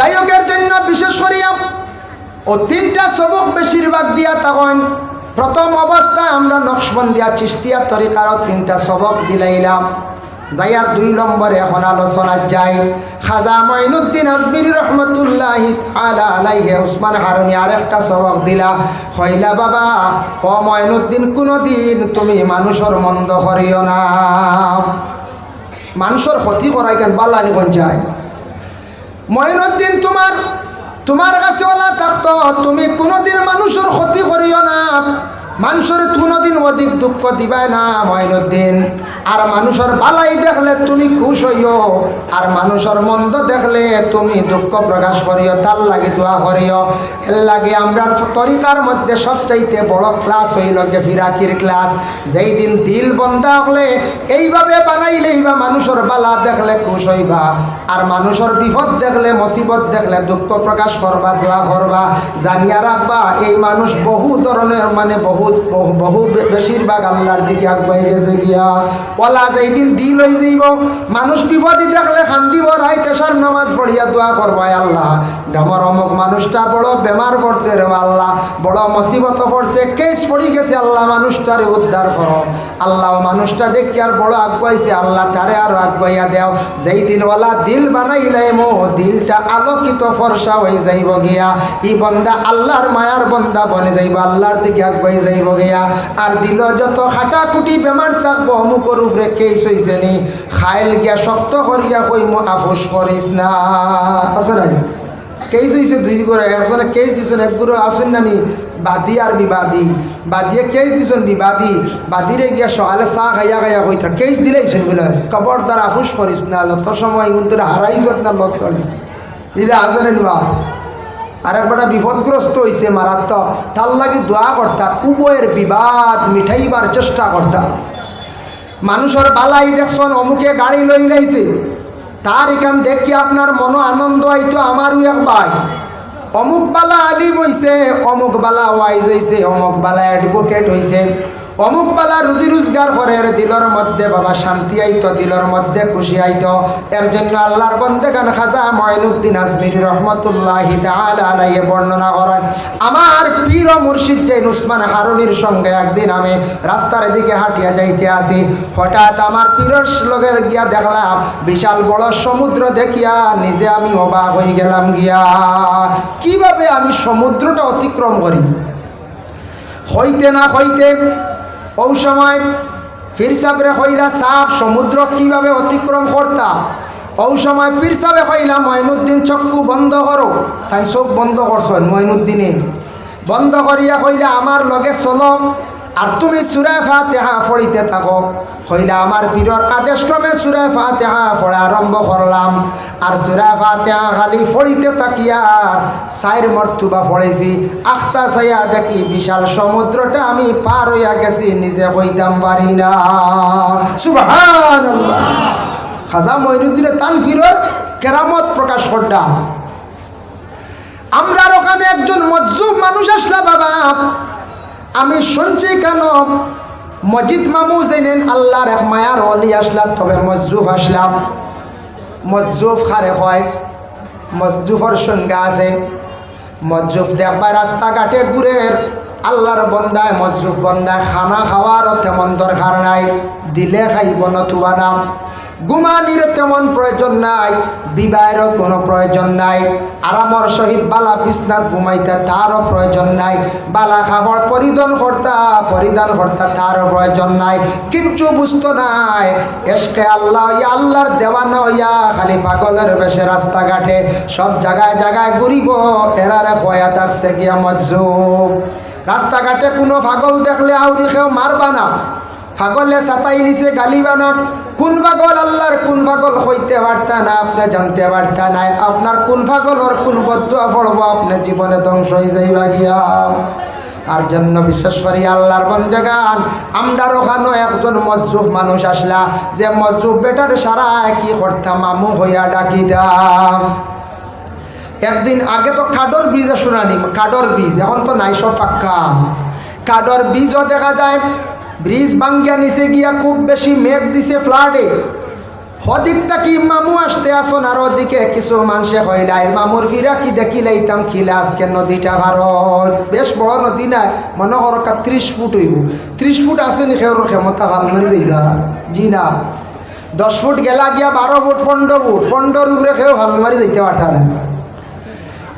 যাই হোক এর জন্য বিশেষ করিয়া ও তিনটা সবক বেশিরভাগ দিয়া তখন প্রথম অবস্থায় আমরা নকশবন্দিয়া চিস্তিয়া তরিকারও তিনটা সবক দিলাইলাম। যাইয়ার দুই নম্বরে এখন আলোচনা যায় খাজা মঈনুদ্দিন আজমির রহমতুল্লাহ আলা আলাই আলাইহে, উসমান হারুনি আরেকটা সবক দিলা। হইলা বাবা, ও মঈনুদ্দিন, কোনোদিন তুমি মানুষের মন্দ করিও না। মানুষের ক্ষতি করাই কেন বাল্লানি পঞ্চায়েত মঈনুদ্দিন তোমার তোমার কাছে ওলা তুমি কোনোদিন মানুষের ক্ষতি করিও না। মানুষের কোনোদিন অধিক দুঃখ দিবাই না মঈনুদ্দিন আর মানুষের বালাই দেখলে তুমি খুশ হইও। আর মানুষের মন্দ দেখলে তুমি দুঃখ প্রকাশ করিও, তার লাগে দোয়া করিও। এর লাগে আমরা তরিকার মধ্যে সবচাইতে বড় ক্লাস হইল যে ফিরাকির ক্লাস যেই দিন দিল বন্ধা হলে এইভাবে বানাইলেই বা মানুষের বালা দেখলে খুশ হইবা। আর মানুষের বিপদ দেখলে, মুসিবত দেখলে দুঃখ প্রকাশ করবা, দোয়া করবা। জানিয়া রাখবা, এই মানুষ বহু ধরনের মানে বহুত, বহু বেশিরভাগ আল্লাহর দিকে আগুয়াই গেছে গিয়া। ওলা যেই দিন দিল হয়ে যাইব, মানুষ বিপদই দেখলে খান্দিব রাই তেসার নামাজ পড়িয়া দোয়া করব আল্লাহ। আমার অমুক মানুষটা বড় বেমার পড়ছে রে আল্লাহ, বড় মুসিবত পড়ছে কেস পড়ি গেছে আল্লাহ মানুষটারে উদ্ধার করো আল্লাহ মানুষটা দেখি আর বড় আগুয়াইছে আল্লাহ তারে আরও আগুয়াইয়া দেও। যেই দিন ওলা দিল বানাইলে মো, দিলটা আলোকিত ফর্সা হয়ে যাইব গিয়া। ই বন্দা আল্লাহর মায়ার বন্দা বনে যাইব আল্লাহর দিকে আগুয়াই যাইব গিয়া। আর দিল যত খাটাকুটি বেমার থাকব অমুকর উপরে কেস হইছে নি খাইল গিয়া শক্ত করিয়া কই মো আফুস করিস না। আসলে কেস হয়েছে দুই করে একজনে কেস দিছেন এক আসেন নানি বাদি আর বিবাদী। বাদিয়ে কেস দিছেন? বিবাদী। বাদিরে গিয়া সকালে চাহ খাইয়া খাইয়া কই থাক কেস দিলেইছেন বলে? কবর দ্বারা আফুস করিস না? যত সময় কিন্তু হারাইছত না লক চলিস দিলে আসেন বা আরেকবারটা বিপদগ্রস্ত হয়েছে মারাত্মক। তার লাগি দোয়া কর্তা, উভয়ের বিবাদ মিঠাইবার চেষ্টা কর্তা। মানুষের বালাই দেখছেন, অমুকে গাড়ি লই লাইছে। তার এখান দেখি আপনার মনো আনন্দ আইতো আমারও এক ভাই। অমুক বালা আলিম হইছে, অমুক বালা ওয়াইজ হইছে, অমুক বালা অ্যাডভোকেট হইছে। অমুক বালা রুজি রোজগার করে দিলর মধ্যে বাবা শান্তি আইত দিলর মধ্যে খুশি আইত। এর জন্য আল্লাহর বন্দে গান খাজা মঈনুদ্দিন আজমির রহমতুল্লাহ আলাইহে বর্ণনা করেন আমার পীর মুর্শিদ জৈন উসমান হারুনির সঙ্গে একদিন আমি রাস্তার দিকে হাঁটিয়া যাইতে আসি হঠাৎ আমার পীরের লগের গিয়া দেখলাম, বিশাল বড় সমুদ্র দেখিয়া নিজে আমি অবাক হয়ে গেলাম গিয়া। কীভাবে আমি সমুদ্রটা অতিক্রম করি? হইতে না হইতে ওই সময় ফির সাবরে হইলা সাপ, সমুদ্র কীভাবে অতিক্রম করতা? ওই সময় পীর সাবে কইলা চক্ষু বন্ধ করো। তাই চোখ বন্ধ করছেন মঈনুদ্দিনে। বন্ধ করিয়া কইলে, আমার লগে চলো। আর তুমি সুরায় ফাতেহা পড়িতে থাকো। হইলা আমার পীরর আদেশ ক্রমে সুরায় ফাতেহা পড়া আরম্ভ করলাম। আর সুরায় ফাতেহা খালি পড়িতে তাকিয়া সাইর মর্তুবা পড়েছি। আখতা চাইয়া দেখি বিশাল সমুদ্রটা আমি পার হইয়া গেছি, নিজে কইতাম পারি না। সুবহান খাজা তান তানফিরর কেরামত প্রকাশ করলাম। আমরার ওখানে একজন মজ্জুব মানুষ আসলা বাবা। আমি শুনছি কেন? মসজিদ মামু জেনেন আল্লাহর এক মায়ার অলি আসলাম, তবে মজ্জুব আসলাম। মজ্জুব খারে হয়, মজ্জুফর সঙ্গে আছে। মজ্জুফ দেখবার রাস্তাঘাটে ঘুরের আল্লাহর বন্দায় মজ্জুব বন্দায় খানা খাওয়ারও তেমন দরকার নাই, দিলে খাইব নতুবা নাম ঘুমানির তেমন প্রয়োজন নাই, বিবাহেরও কোনো প্রয়োজন নাই। আরামর সহিত বালা বিছনাত ঘুমাইতে তারও প্রয়োজন নাই। বালা খাবার পরিধান কর্তা পরিধান কর্তা তারও প্রয়োজন নাই। কিচ্ছু বুঝতো নাই, এসকে আল্লাহ, ইয়া আল্লাহর দেওয়ানা হইয়া খালি পাগলের বেশে রাস্তাঘাটে সব জায়গায় জায়গায় ঘুরিব, এরারে কয়া থাকছে গিয়া মজুব রাস্তাঘাটে কোনো পাগল দেখলে আউরি কেউ মারবা না। পাগলে সাতাই নিছে গালি বানক। কোন পাগল আল্লাহর কোন পাগল হইতে পারতা না, আপনি জানতে পারতা নাই। আপনার কোন পাগল ওর কোন বদুয়া পড়ব, আপনি জীবনে ধ্বংস হয়ে যাইবা গিয়া। আর জন্য বিশেষ করি আল্লাহর বন্দেগান আমরার ওখানে একজন মজজুব মানুষ আসলা, যে মজজুব বেটার সারা কি করতাম, মামু হইয়া ডাকি দাম। একদিন আগে তো কাডর বীজ শুনানি, কাডর বীজ, এখন তো নাই সব পাক্কা। কাডর বীজও দেখা যায় ব্রিজ ভাঙ্গিয়া নিচে গিয়া খুব বেশি মেঘ দিছে ফ্লাডে হদিকটা কি মামু আসতে আসন? আর ওদিকে কিছু মানুষে হয় নাই মামুর ফিরা কি দেখি লাইতাম খিলা আজকে নদীটা ভারত। বেশ বড় নদী না মনে করো কা ত্রিশ ফুট হইব। ত্রিশ ফুট আছে নি খেওর ক্ষমতা ভালো মারি যাইবা জি না। দশ ফুট গেলা গিয়া বারো ফুট, পনেরো ফুট। পনেরোর উপরে খেয়েও ভালো মারি যাইতে পারতা না।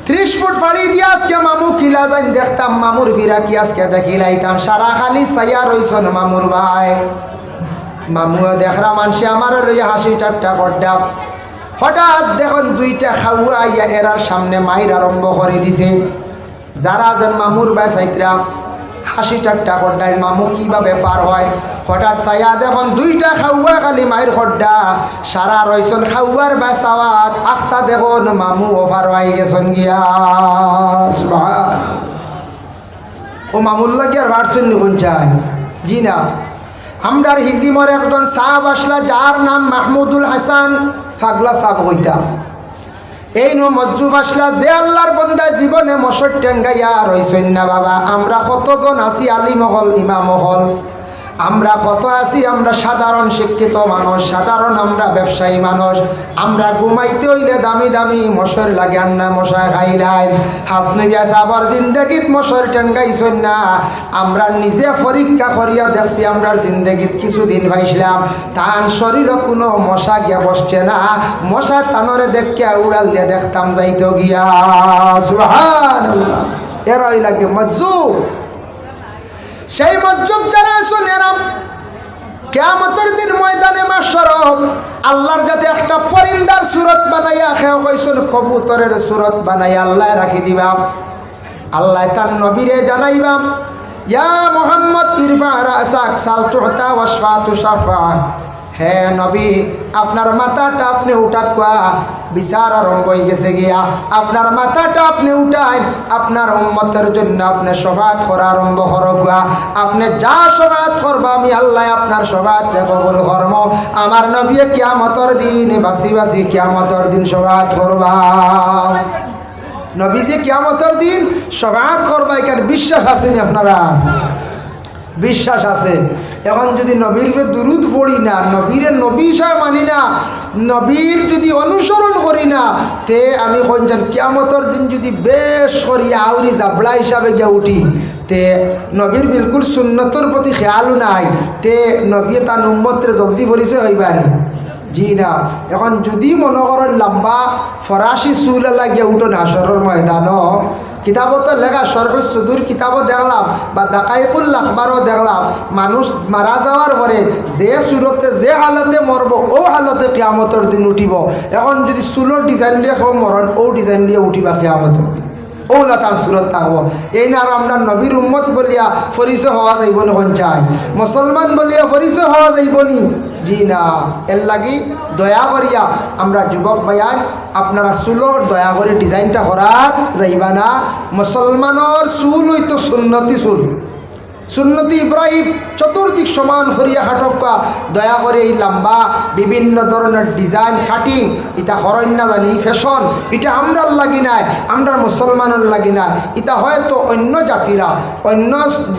ত্রিশ ফুট পাড়ি দিয়ে আজকে মামু কিলা যাই দেখতাম মামুর ফিরা কি আজকে দেখি লাইতাম। সারা খালি সাইয়া রইছন মামুর ভাই। মামুও দেখরা মানসে আমার লইয়া হাসি ঠাট্টা করতাম হঠাৎ দেখুন দুইটা খাওয়া আইয়া এরার সামনে মাইর আরম্ভ করে দিছে। যারা যেন মামুর ভাই সাইতরা হাসি ঠাট্টা করতাই মামু কীভাবে পার হয়? হঠাৎ চাইয়া দেখুন দুইটা খাওয়া খালি মায়ের খড্ডা সারা রইছন খাওয়ার বা চাওয়াত আখতা দেখুন মামু ওভার হয়ে গেছন গিয়া। ও মামুল্লা গিয়ার ভারছেন নি কোন চাই জি না। আমরার হিজিমর একজন সাহাব আসলা, যার নাম মাহমুদুল হাসান ফাগলা সাহাব হইতা এই নো মজ্জুব আসলা, যে আল্লাহর বন্দা জীবনে মশর টেঙ্গাইয়া রইছেন না বাবা। আমরা কতজন আছি আলী মহল মহল আমরা কত আছি? আমরা সাধারণ শিক্ষিত মানুষ, সাধারণ আমরা ব্যবসায়ী মানুষ। আমরা ঘুমাইতে হইলে দামি দামি মশর লাগে, আন্না মশাই খাইলাই হাসনবী আছে, আবার জিন্দগিত মশর টেঙ্গাইছেন না। আমরা নিজে পরীক্ষা করিয়া দেখছি, আমরা জিন্দগিত কিছুদিন পাইছিলাম তান শরীর কোনো মশা গিয়া বসছে না। মশা তানরে দেখিয়া, উড়াল দিয়ে দেখতাম যাইতো গিয়া। সুহান এরাই লাগে মজ্জুব সেই মজ্জুব যারা আছেন এরাম কেয়ামতের দিন ময়দানে মাসরব আল্লাহর যাতে একটা পরিন্দার সুরত বানাইয়া খেয়ে কইছেন কবুতরের সুরত বানাইয়া আল্লাহ রাখি দিবাম আল্লাহ তার নবীরে জানাইবাম ইয়া মোহাম্মদ, ইরফা হে নবী, আপনার মাথাটা আপনি উঠা কোয়া বিচার আরম্ভ হয়ে গেছে গিয়া আপনার মাথাটা আপনি উঠাই আপনার উম্মতের জন্য আপনি সভাত করা আরম্ভ করবা আপনি যা সভাত করবা আমি আল্লাহ আপনার সভাত কবল কর্ম। আমার নবী কিয়ামতর দিন, বাসি বাসি কিয়ামতর দিন সভাত করবা। নবীজি কিয়ামতর দিন সভাত করবা, এখানে বিশ্বাস আছেনি আপনারা? বিশ্বাস আছে। এখন যদি নবীর দুরুদ পড়ি না, নবীরে নবী হিসাবে মানি না, নবীর যদি অনুসরণ করি না, তে আমি কইছেন কিয়ামতর দিন যদি বেশ করি, আউরি জাবলা হিসাবে গিয়ে উঠি, তে নবীর বিলকুল সুন্নতর প্রতি খেয়াল নাই, তে নবী তার উম্মতের জলদি পরিচয় হইবানি জি না। এখন যদি মনে করেন, লম্বা ফরাসি চুল লাগিয়ে উঠো না সরর ময়দান কিতাবত লেখা সরফ সুদূর কিতাবও দেখলাম, বা দাকাইকুল লাখবারও দেখলাম। মানুষ মারা যাওয়ার পরে যে সুরতে, যে হালতে মরব, ও হালতে কেয়ামতর দিন উঠিব। এখন যদি চুলোর ডিজাইন দিয়ে কেউ মরণ ও ডিজাইন দিয়ে উঠিবা কেয়ামতর দিন। ওলা তার সুরত থাকব এই না আমরা নবীর উম্মত বলিয়া পরিচয় হওয়া যাইব না চাই। মুসলমান বলিয়া পরিচয় হওয়া যাইব নি? জি না এর লাগি দয়া করিয়া আমরা যুবক ভাইয়ান আপনারা চুলোর দয়া করে ডিজাইনটা করার যাইবা না মুসলমানের চুল হইতো সুন্নতি চুল। সুন্নতি ইব্রাহিম চতুর্দিক সমান হরিয়া খাটকা দয়া করে এই লম্বা, বিভিন্ন ধরনের ডিজাইন কাটিং এটা হরণ্য জানি ফ্যাশন এটা আমরার লাগি নাই আমরা মুসলমানের লাগি নাই। এটা হয়তো অন্য জাতিরা, অন্য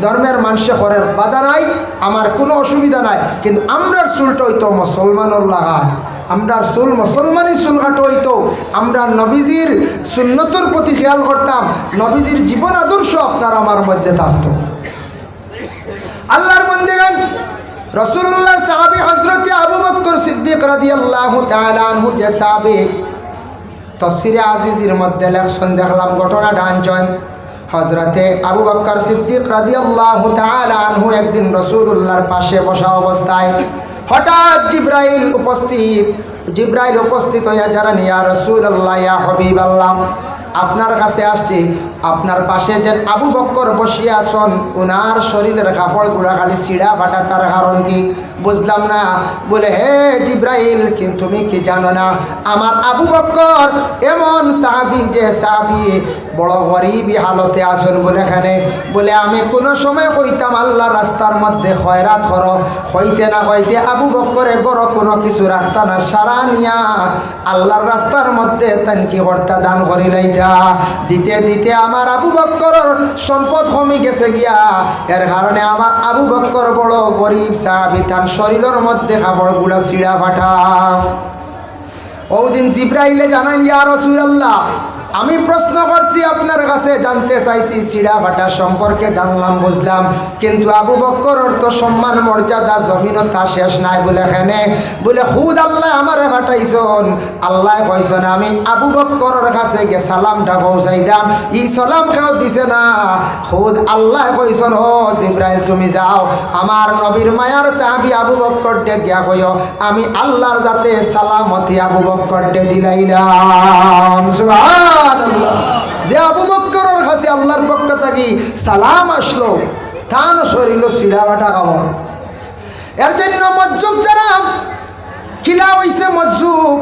ধর্মের মানুষে হরের বাধা নাই, আমার কোনো অসুবিধা নাই, কিন্তু আমরার চুলটা হইতো মুসলমানের লাগায় আমরা চুল মুসলমানই চুল কাটো হইতো। আমরা নবীজির সুন্নতর প্রতি খেয়াল করতাম, নবীজির জীবন আদর্শ আপনার আমার মধ্যে থাকতো। আল্লাহর বন্দেগান রসুল্লাহ সাহাবি হজরত আবু বক্কর সিদ্দিক রাদিয়াল্লাহু তাআলা আনহু যে সাহাবি, তফসিরে আজিজির মধ্যে লেখছেন, দেখলাম ঘটনা ডানছেন হজরতে আবু বক্কর সিদ্দিক রাদিয়াল্লাহু তাআলা আনহু একদিন রসুল্লাহর পাশে বসা অবস্থায় হঠাৎ জিব্রাইল উপস্থিত জিব্রাইল উপস্থিত হইয়া যারা নিয়া রসুল্লাহ ইয়া হবিব আল্লাহ আপনার কাছে আসছি, আপনার পাশে যে আবু বক্কর বসিয়ে আসন ওনার শরীরের কাপড় গুড়া খালি ছিঁড়া ফাটা, তার কারণ কি? বুঝলাম না। বলে, হে জিব্রাইল, কিন্তু তুমি কি জানো না, আমার আবু বক্কর এমন সাহাবি যে সাহাবি বড় গরিবই হালতে আসুন বলে এখানে। বলে, আমি কোনো সময় কইতাম আল্লাহ রাস্তার মধ্যে খয়রাত কর, হইতে না হইতে আবু বক্করে বড় কোনো কিছু রাস্তা না সারা নিয়া আল্লাহর রাস্তার মধ্যে তানকি হর্তা দান করি লাইতা দিতে দিতে আমার আবু বক্কর সম্পদ কমে গেছে গিয়া। এর কারণে আমার আবু বক্কর বড় গরিব সাহাবি তার শরীরের মধ্যে কাপড়গুলা ছিঁড়া ফাটা। ওদিন জিব্রাইলে জানান ইয়া রসুলাল্লাহ আমি প্রশ্ন করছি, আপনার কাছে জানতে চাইছি সিড়া ভাটা সম্পর্কে জানলাম, বুঝলাম। কিন্তু আবু বক্কর তো সম্মান, মর্যাদা, জমিন তা শেষ নাই বলে এখানে। বলে খুদ আল্লাহ আমার ভাটাইছন আল্লাহ কইছন, আমি আবু বক্করের কাছে গে সালামটা পৌঁছাই দাম। ই সালাম কেউ দিছে না? খুদ আল্লাহ কইছন, ও জিব্রাইল, তুমি যাও। আমার নবীর মায়ার সাহাবি আবু বক্কর ডে গিয়া কইও, আমি আল্লাহর যাতে সালামতি আবু বক্কর ডে দিলাইলাম যে আবু বক্করের কাছে আল্লাহর পক্ষ থাকি সালাম আসলো তান শরীর সিডা বাটা কামড়। এর জন্য মজ্জুব যারা কিলা হইছে মজ্জুব।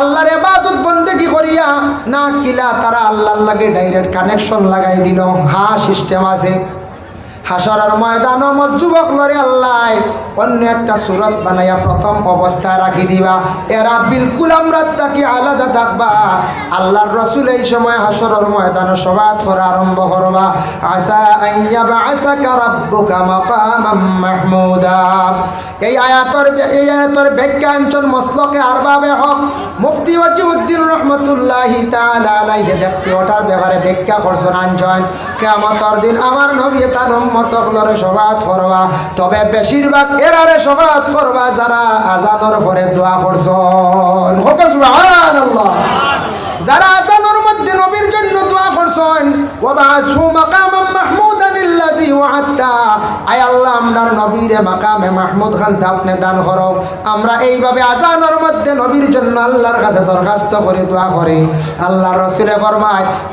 আল্লাহর এবাদত বন্দেগি করিয়া, না কিলা তারা আল্লাহর লাগে ডাইরেক্ট কানেকশন লাগাই দিল। হা সিস্টেম আছে। হাসরের ময়দান মজ্জুবক লরে আল্লাহ, অন্য একটা সুরত বানাইয়া প্রথম অবস্থায় রাখি দিবা। এরা বিলকুল আমরা তাকে আলাদা থাকবা আল্লাহর রসুল এই সময় হাসরের ময়দান সবাত করা আরম্ভ করবা। আসা আইয়াবা আসাকা রাব্বুকা মাকামাম মাহমুদা। এই আয়াতর এই আয়াতর ব্যাখ্যাঞ্চন মসলকে আরবাবে হক। মুফতি ওয়াজিউদ্দিন রহমতুল্লাহি তাআলা আলাইহি দেখছি, ওটার ব্যাপারে ব্যাখ্যা করছেন আঞ্চন কিয়ামতের দিন আমার নবী তার উম্মতক লরে সবাত করবা। তবে বেশিরভাগ এরারে সবাত করবা যারা আজানোর পরে দোয়া করছন। হোকে যারা আজানোর মধ্যে নবীর জন্য দোয়া করছেন ওয়াবাসু মাকামাম মাহমুদান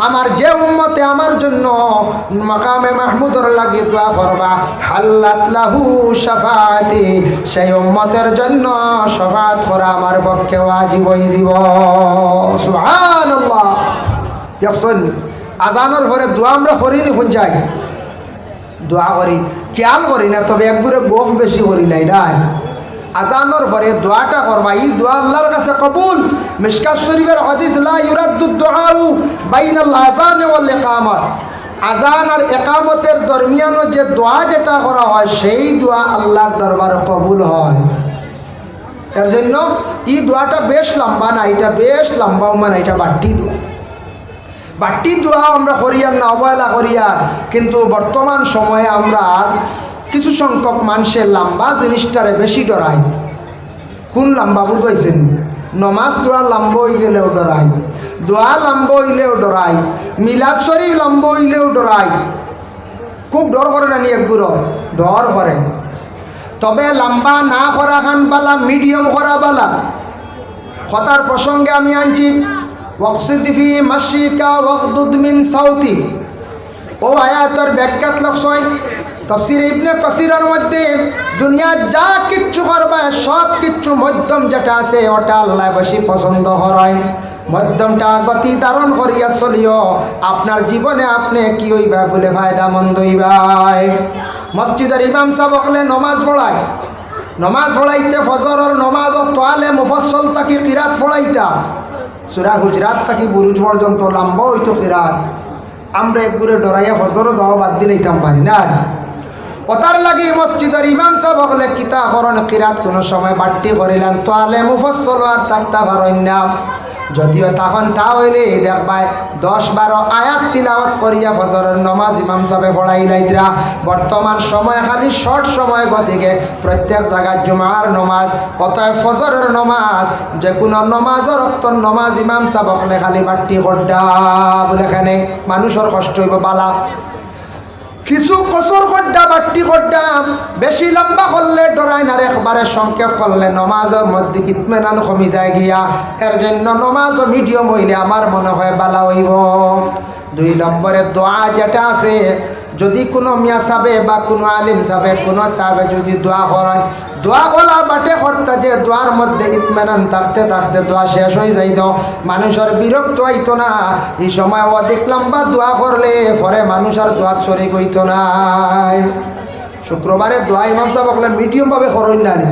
আমরা যে উম্মতে আমার জন্য মাকামে মাহমুদর লাগিয়ে দোয়া করবা, হাল্লাত সেই উম্মতের জন্য শফাত করা আমার পক্ষে যাব সুবহানাল্লাহ। দেখছেন? আজানের পরে দোয়া আমরা করিনি, কোন যাই দোয়া করি। খেয়াল করি না, তবে একবারে গোফ বেশি করি নাই নাই আজানোর পরে দোয়াটা করবা। এই দোয়া আল্লাহর কাছে কবুল। মিশকাত শরীফের হদিস, লা ইকামাত। আজান আর একামতের দরমিয়ানও যে দোয়া যেটা করা হয়, সেই দোয়া আল্লাহর দরবারে কবুল হয়। এর জন্য এই দোয়াটা বেশ লম্বা না, এটা বেশ লম্বাও মানে এটা বাট্টি দোয়া। বাট্টি দোয়া আমরা করিয়ার না, অবহেলা করিয়ার। কিন্তু বর্তমান সময়ে আমরা কিছু সংখ্যক মানুষের লাম্বা জিনিসটারে বেশি ডরাই। কোন লম্বা বুঝাইছেন নমাজ দোয়া লম্ব হয়ে গেলেও ডরাই। দোয়া লম্ব হইলেও ডরাই। মিলাদ শরীফ লম্ব হইলেও ডরাই। খুব ডর করে না নি একগুলো ডর করে। তবে লাম্বা না করা খান বালা, মিডিয়াম করা বালা। কথার প্রসঙ্গে আমি আনছি। মাসিকা ও মধ্যে যা কিচ্ছু সব কিচ্ছু মধ্যম যেটা পছন্দ হয় মধ্যমটা গতি ধারণ করিয়া চলিও, আপনার জীবনে আপনি কি হইবা বলে ফায়দা মন্দ হইবাই মসজিদের ইমাম সাহেব নমাজ পড়ায়। নমাজ পড়াইতে ফজরের নমাজ তোয়ালে মুফসল তাকি কিরাত পড়াইতা। সুরা হুজরাত থাকি বুরুজ পর্যন্ত লম্বা হইতো ফেরাত আমরা একগুরে ডরাইয়া ফজরও যাওয়া বাদ দিলেইতাম পারি না। ওতার লাগে মসজিদের ইমাম সাহেব হলে কিতা করণ কিরাত কোনো সময় বাট্টি করিলেন। আলে মুফসল আর তাফতা ভারণ্যাম যদিও তখন তা হইলে দেখবাই দশ বারো আয়াত তিলাওয়াত করিয়া ফজরের নমাজ ইমাম সাহেবে পড়াই লাইতরা বর্তমান সময় খালি শর্ট সময় গতিকে প্রত্যেক জায়গায় জুমার নমাজ, অতএব ফজরের নমাজ যে কোনো নমাজের রক্ত নমাজ ইমাম সাহেবকলে খালি বাট্টি কড্ডা বলে এখানে মানুষের কষ্ট হইব বালা কিছু কচর কড্ডা বাট্টি কড্ডা বেশি লম্বা করলে ডরাই না একবারে সংক্ষেপ করলে নমাজের মধ্যে ইতমেনান কমি যায় গিয়া। এর জন্য নমাজ মিডিয়াম হইলে আমার মনে হয় বালা হইব। দুই নম্বরে দোয়া যেটা আছে যদি কোনো মিয়া সাবে বা কোনো আলিম সাবে কোনো সাবে যদি দোয়া করেন, দোয়া ওলা বাটে কর্তা যে দোয়ার মধ্যে ইতমেনান থাকতে থাকতে দোয়া শেষ হয়ে যাইত মানুষের বিরক্ত হইতো না। এই সময় অধিক লম্বা দোয়া করলে পরে মানুষের দোয়াত শরিক হইতো না শুক্রবারে দোয়া ইমাম সাহেব বকলে মিডিয়ামভাবে করইন না নি।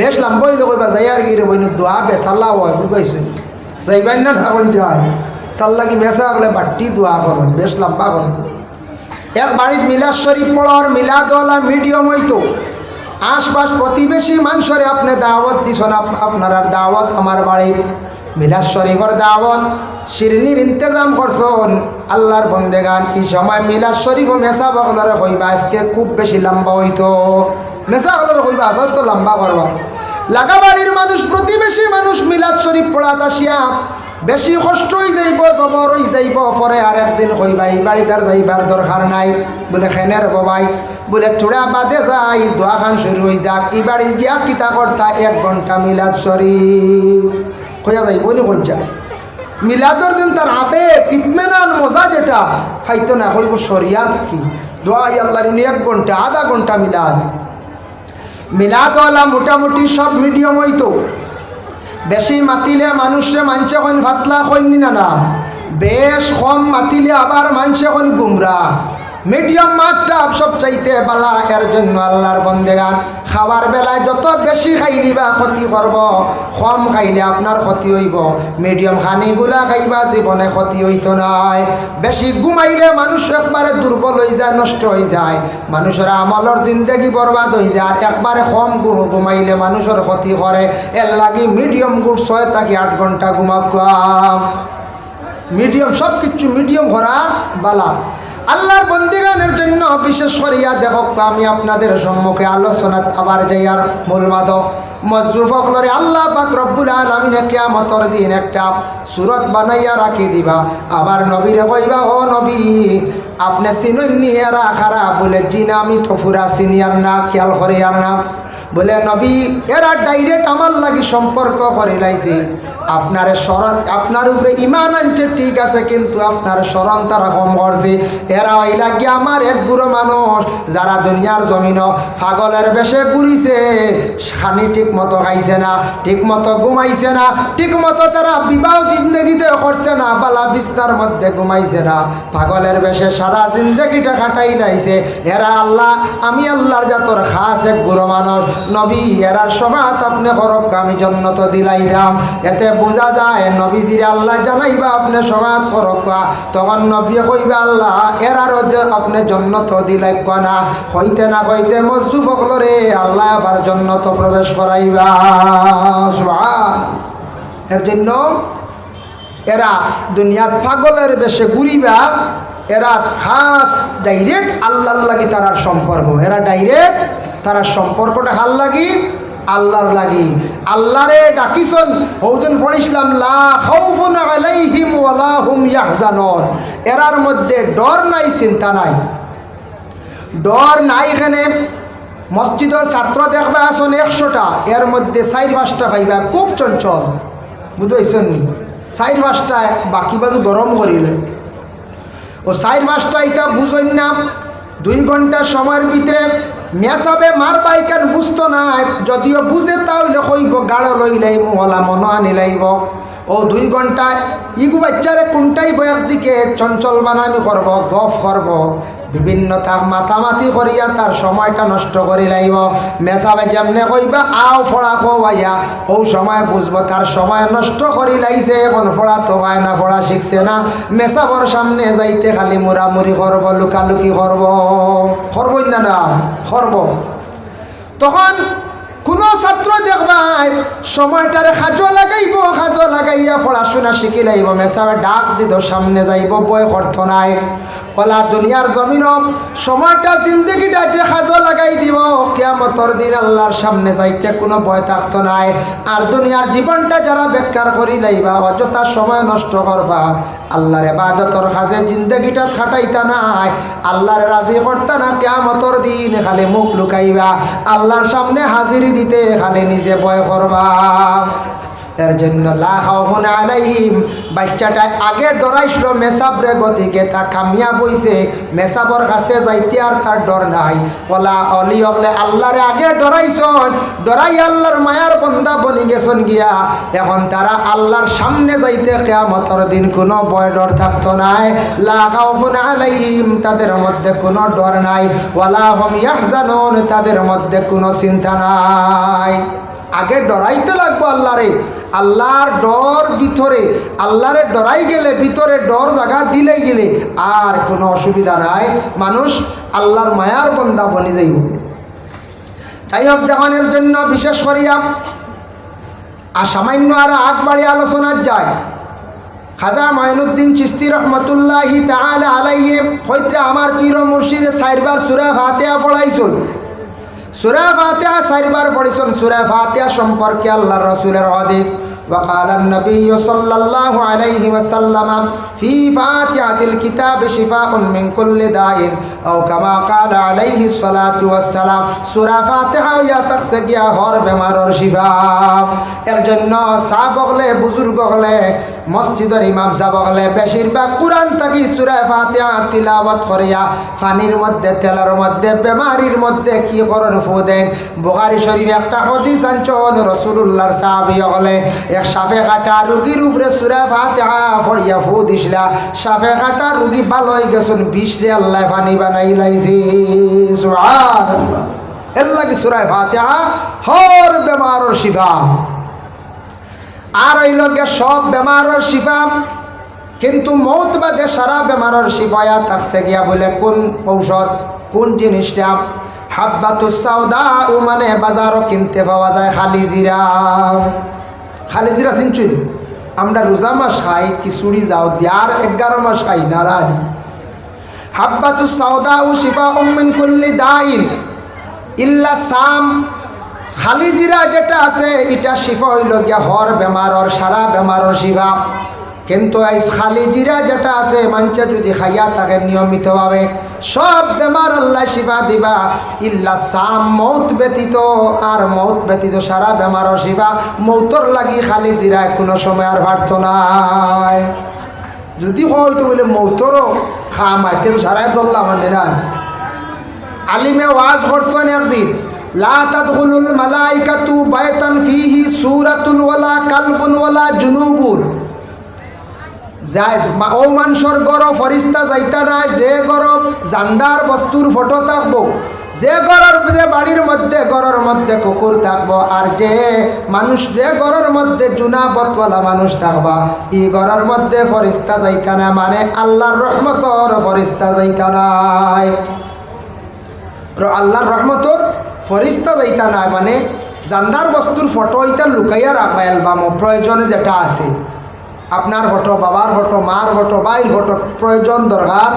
বেশ লম্বা হইলে কইবা যাই আর রে বইন দোয়া বেতাল্লা হয় বুঝাইছে যাইবেন না থাকুন যায় তার লাগি মেসা আগলে বাট্টি দোয়া করেন বেশ লম্বা করেন এক বাড়ির মিলাদ শরীফ পড়র মিলাদওয়ালা মিডিয়াম হইতো। আশপাশ প্রতিবেশী মানুষরে আপনি দাওয়াত দিছেন, আপ- আপনার দাওয়াত আমার বাড়ির মিলাদ শরীফের দাওয়াত। শিরনির ইন্তজাম করছেন, আল্লাহর বন্দেগান, এই সময় মিলাদ শরীফ মেসা বগলারে হইবা, আজকে খুব বেশি লম্বা হইতো। মেসা বগলারে হইবা আসলে তো লম্বা করবা লাগা বাড়ির মানুষ, প্রতিবেশী মানুষ মিলাদ শরীফ পড়াত আসিয়া বেশি কষ্ট হয়ে যাইব জবর হয়ে যাইব, পরে আর একদিন কইবা এই বাড়িটার যাইবার দরকার নাই। বলে, খেনের ববাই। বলে, থোড়া বাদে যাই দোয়া খান শুরু হয়ে যাক। এই বাড়ি গিয়া কিতা কর্তা এক ঘণ্টা মিলাদ শরীফ। কইয়া যাইব নি কইয়া মিলাদর যেন তার আবেগ ইতমেনান মজা যেটা খাইতো না, কইব সরিয়া থাকি দোয়া আল্লাহর এক ঘণ্টা আধা ঘণ্টা মিলাদ। মিলাদওয়ালা মোটামুটি সব মিডিয়াম হইতো। বেশি মাতিলে মানুষে মানছে কন ফাতলা কইন না বেশ কম মাতিলে আবার মানছে কন গুমরা। মিডিয়াম মাঠটা সব চাইতে বালা, এর জন্য আল্লাহর বন্দেগান। খাবার বেলায় যত বেশি খাইলি বা ক্ষতি করব, কম খাইলে আপনার ক্ষতি হইব। মিডিয়াম খানিগুলা খাইবা জীবনে ক্ষতি হইতো নয় বেশি ঘুমাইলে মানুষ একবারে দুর্বল হয়ে যায়, নষ্ট হয়ে যায়। মানুষের আমলের জিন্দগি বরবাদ হয়ে যায়। একবারে কম ঘুম ঘুমাইলে মানুষের ক্ষতি করে। এর লাগি মিডিয়াম গুড় ছয় থাকি আট ঘণ্টা ঘুমাকাম মিডিয়াম সব কিছু মিডিয়াম ভরা বালা। আল্লাহর বন্দিগানের জন্য বিশেষ করিয়া দেখক আমি আপনাদের সম্মুখে আলোচনা আবার যাইয়ার মূল মাদক। মজুফকলরে আল্লাহ পাক রব্বুল আলমিনে কেয়ামতর দিন একটা সুরত বানাইয়া রাখি দিবা। আবার নবীরে কইবা, ও নবী, আপনি চিনুন নিয়ে রাখারা বলে জিনা আমি থফুরা সিনিয়র না, খেয়াল করিয়ার না। বলে নবী, এরা ডাইরেক্ট আমার লাগি সম্পর্ক করে লাইছে। আপনার স্মরণ, আপনার উপরে ইমান আনছে, ঠিক আছে, কিন্তু আপনার স্মরণ তারা কম করছে। এরা ওই লাগি আমার এক বুড়ো মানুষ, যারা দুনিয়ার জমিন পাগলের বেশে ঘুরিছে, খানি ঠিক মতো খাইছে না, ঠিক মতো ঘুমাইছে না, ঠিক মতো তারা বিবাহ জিন্দগিতে করছে না, বালা বিস্তার মধ্যে ঘুমাইছে না, পাগলের বেশে সারা জিন্দগিটা কাটাই লাইছে। এরা আল্লাহ, আমি আল্লাহর জাতর খাস এক বুড়ো মানুষ, নবী, এরার সমাত আপনি করক আমি জন্নত দিলাই দাম এতে বোঝা যায়, নবীজির আল্লাহ জানাইবা, আপনি সমাত করক তখন নবী কইবা, আল্লাহ এরারও যে আপনি জন্নত দিলাই না। হইতে না হইতে মজুব হকলরে আল্লাহ আবার জন্নত প্রবেশ করাইবা। এর জন্য এরা দুনিয়ার পাগলের বেশে ঘুরিবা, এরা খাস ডাইরেক্ট আল্লাহর লাগি তারার সম্পর্ক। এরা ডাইরেক্ট তারা সম্পর্কটা হাল লাগি? আল্লাহর লাগি। আল্লাহরে ডাকিছন হৌজন পড়িছিলাম লা এরার মধ্যে ডর নাই, চিন্তা নাই। ডর নাই এখানে। মসজিদের ছাত্র দেখবা আসন একশোটা, এর মধ্যে চার পাঁচটা পাইবা, খুব চঞ্চল। বুঝতে নি? চার পাঁচটা, বাকি বাজু গরম করিলে। ও চার পাঁচটা এটা বুঝইন না। দুই ঘণ্টা সময়ের ভিতরে মেসাবে মার বাইকান বুঝতো না যদিও বুঝে তাহলে কইব গাড়ো লই লাইব হলা মন আনি লাইব ও দুই ঘন্টায় ইগু বাচ্চারে কোনটাই বয়ার দিকে চঞ্চল বানামি করব গফ করব বিভিন্ন তাক মাথামাতি করিয়া তার সময়টা নষ্ট করি লাইব। মেসাবে যেমনে কইবা, আও ফড়া খোয়াইয়া ও সময় বুঝব তার সময় নষ্ট করি লাইছে এখন ফড়া তোমায় না ফড়া শিখছে না। মেসাবর সামনে যাইতে খালি মুরামুরি করব লুকালুকি করব করবই না না করব তখন কোনো ছাত্র দেখবাই, সময়টারে সাজো লাগাইব সাজো লাগাইয়া পড়াশোনা শিখি লাইব মেসাবে ডাক দিত, সামনে যাইব বয় অর্থ নাই। কলা দুনিয়ার জমিন সময়টা, জিন্দগিটা যে সাজো লাগাই দিব, কেয়ামতর দিন আল্লাহর সামনে যাইতে কোনো ভয় থাকতো নাই। আর দুনিয়ার জীবনটা যারা বেকার করি লাইবা, অযথা সময় নষ্ট করবা, আল্লাহর এবাদতর কাজে জিন্দগিটা খাটাইতা নাই। আল্লাহর রাজি করতা না, কেয়ামতর দিন খালি মুখ লুকাইবা। আল্লাহর সামনে হাজিরি দিতে খালি নিজে ভয় করবা এর জন্য লাহাউন আলাইহিম। বাচ্চাটা আগে ডরাইছিল মেসাবরে গতিকে তা কামিয়া বইছে মেসাবর কাছে যাইতে আর তার ডর নাই। ওলা অলি অগলে আল্লাহরে আগে ডরাইছন, ডরাই আল্লাহর মায়ার বন্দা বনি গেছন গিয়া। এখন তারা আল্লাহর সামনে যাইতে কেয়ামতর দিন কোনো ভয়, ডর থাকতো নাই। লাহাউন আলাইহিম, তাদের মধ্যে কোনো ডর নাই। ওয়ালা হম ইয়াহজানুন, তাদের মধ্যে কোনো চিন্তা নাই। আগে ডরাইতে লাগবো আল্লাহরে। আল্লাহর ডর ভিতরে, আল্লাহরে ডরাই গেলে, ভিতরে ডর জায়গা দিলে গেলে আর কোনো অসুবিধা নাই। মানুষ আল্লাহর মায়ার বন্দা বনে যাই হোক, দেখানোর জন্য বিশেষ করিয়া আর সামান্য আর আগ বাড়ি আলোচনার যায়। খাজা মাইনুদ্দিন চিস্তি রহমতুল্লাহি তাহলে আলাইহে, হইতে আমার পীর মুর্শিদে সাইরবার সুরা ফাতেহা পড়াইছুন। সুরা ফাতেহা সাইরবার পড়িছুন সুরা ফাতেহা সম্পর্কে আল্লাহ রসুলের হাদিস وقال النبي صلى الله عليه وسلم في فاتحة الكتاب شفاء من كل داء أو كما قال عليه الصلاة والسلام سورة فاتحة يا تخسقيا হর বেমারর শিফা এর জন্য সাহ বগলে বুজুর্গ হলে মসজিদের ইমাম সাহ বগলে বেশিরভাগ কোরআন থাকি সুরা ফাতিহা তিলাওয়াত করিয়া, পানির মধ্যে, তেলের মধ্যে, বেমারির মধ্যে কি করন ফু দেন? বুখারি শরীফ একটা হদিস আঞ্চল রসুল্লাহর সাহাবি হলে এক সাফে কাটা রুগীর উপরে সুরা ফাতিহা পড়িয়া ফু দিছিলা। সাফে কাটা রুগী ভালো হয়ে গেছেন বিশরে আল্লাহ পানি বানাই লাইছি। সুবহানাল্লাহ। এল্লা কি সুরায় ফাতিহা হর বেমারর শিফা। আর এই লগে সব বেমারর শিফা। কিন্তু মৌত বাদে সারা বেমারর শিফায়া থাকছে গিয়া বলে, কোন ঔষধ, কোন জিনিসটা? হাব্বাতু সাউদা ও মানে বাজারও কিনতে পাওয়া যায় খালি জিরা। খালি জিরা চিনছুন আমরা রোজা মাস খাই, খিচুড়ি যাও দিয়ার এগারো মাস খাই, নারায়ণ। হাব্বাতু সাউদা ও শিফা উম্মিন কুল্লি দাইন ইল্লা সাম খালি জিরা যেটা আছে, এটা শিফা হইল গিয়া হর বেমারর সারা বেমারর শিফা। কিন্তু এই খালি জিরা যেটা আছে, মানুষে যদি খাইয়া থাকে নিয়মিতভাবে, সব বেমার আল্লাহ শিফা দিবা। ইল্লা সাম, মৌত ব্যতীত, আর মৌত ব্যতীত সারা বেমারর শিফা। মৌতর লাগি খালি জিরায় কোনো সময় আর পারত নাই। যদি হয়তো বলে মৌতরও খাম আইতে তো সারাই ধরলাম আলিমে ওয়াজ করছেন একদিন। নাই, যে জান্দার বস্তুর ফটো থাকব, যে গড়ের যে বাড়ির মধ্যে গড়ের মধ্যে কুকুর থাকব, আর যে মানুষ, যে গড়ের মধ্যে জুনা মানুষ থাকবা, ই গড়ের মধ্যে ফরিস্তা যাইতা মানে আল্লাহর রহমতর ফরিস্তা যাইতা নাই। আল্লাহর রহমতর ফরিস্তা যাইতা নাই মানে জান্দার বস্তুর ফটো এটা লুকাইয়া রাখবা অ্যালবাম প্রয়োজনে যেটা আছে। আপনার ফটো বাবার ফটো মার ফটো বাইর ফটো প্রয়োজন দরকার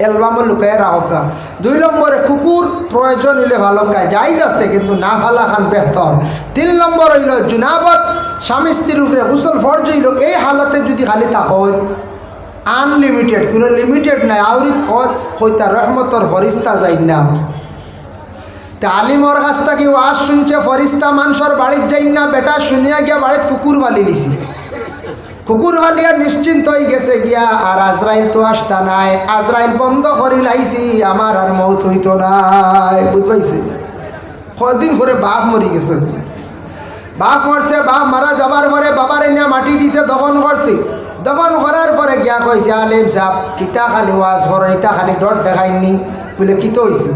অ্যালবামও লুকাইয়া রাখা দুই নম্বরে কুকুর প্রয়োজন হইলে ভালো কাজ যাইজ আছে, কিন্তু না ভালা খান বেহতর তিন নম্বর হইল জুনাবত, স্বামী স্ত্রীর উপরে গুসল ফর্জ হইল, এই হালতে যদি খালি তা হয়, আনলিমিটেড, কোনো লিমিটেড নাই। আউরি হইতা রহমতর ফরিস্তা যাই না তা আলিমর কাছ থেকে ওয়াজ শুনছে? ফরিস্তা মানুষের বাড়ির যাই না, বেটা শুনিয়া গিয়া বাড়িত কুকুর বালি লিছি। কুকুর বালিয়া নিশ্চিন্ত হয়ে গেছে গিয়া, আর আজরাইল তো আসতা নাই। আজরাইল বন্ধ করি লাইছি, আমার আর মৌত হইতো নাই। বুঝবাইছি? কদিন পরে বাপ মরি গেছে। বাপ মরছে, বাপ মারা যাবার পরে বাবার এনে মাটি দিছে, দফন করছি। দফন করার পরে গিয়া কইছে, আলিম সাহ কিতা খালি ওয়াজ কর ইতা খালি ডট দেখাইনি। বলে কিতো হয়েছে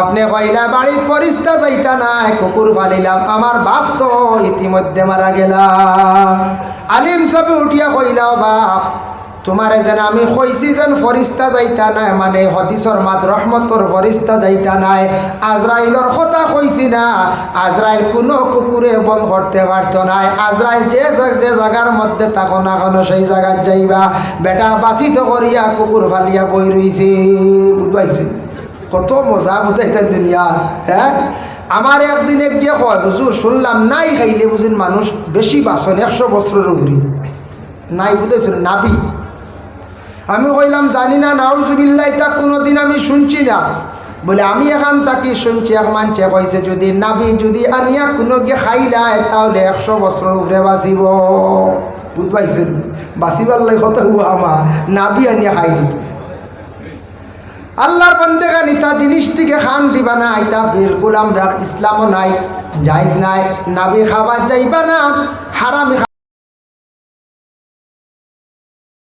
আপনি কইলা বাড়িত ফরিস্তা যাইতা নাই, কুকুর ফালিলাম আমার বাপ তো ইতিমধ্যে মারা গেলাম আলিম সাহেব উঠিয়া কইলাও বাপ, তোমারে যেন আমি কইছি যেন ফরিস্তা যাইতা নাই মানে হদিসর মাত রহমতর ফরিস্তা যাইতা নাই। আজরাইলর কথা কইছি না, আজরাইল কোনো কুকুরে বন করতে পারতো নাই। আজরাইল যে যে জায়গার মধ্যে থাকো না কোনো, সেই জায়গার যাইবা। বেটা, বাসিত করিয়া কুকুর ফালিয়া বই রইছে। বুঝবাইছি? কত মজা বুঝাইতেন দুনিয়া হ্যাঁ আমার একদিনে গিয়ে কয়, হুজুর, শুনলাম নাই খাইলে বুঝুন মানুষ বেশি বাসন, একশো বছরের উপরে। নাই বুঝেছিল নাবি। আমি কইলাম, জানি না, নাউজুবিল্লাহ, তা কোনোদিন আমি শুনছি না। বলে, আমি এখান তাকি শুনছি, এক মানছে কইছে, যদি নাবি, যদি আনিয়া কোনো গিয়ে খাইলায়, তাহলে একশো বছরের উপরে বাঁচিব। বুঝবাইছেন? বাঁচিবার লাগে কত হুয়া আমা নাবি আনিয়া খাই দিত আল্লাহর বন্দেগানি তা জিনিস থেকে খান দিবা না, এটা বিলকুল আমরা ইসলামও নাই, জায়জ নাই নাবি খাবার যাইবা না, হারামি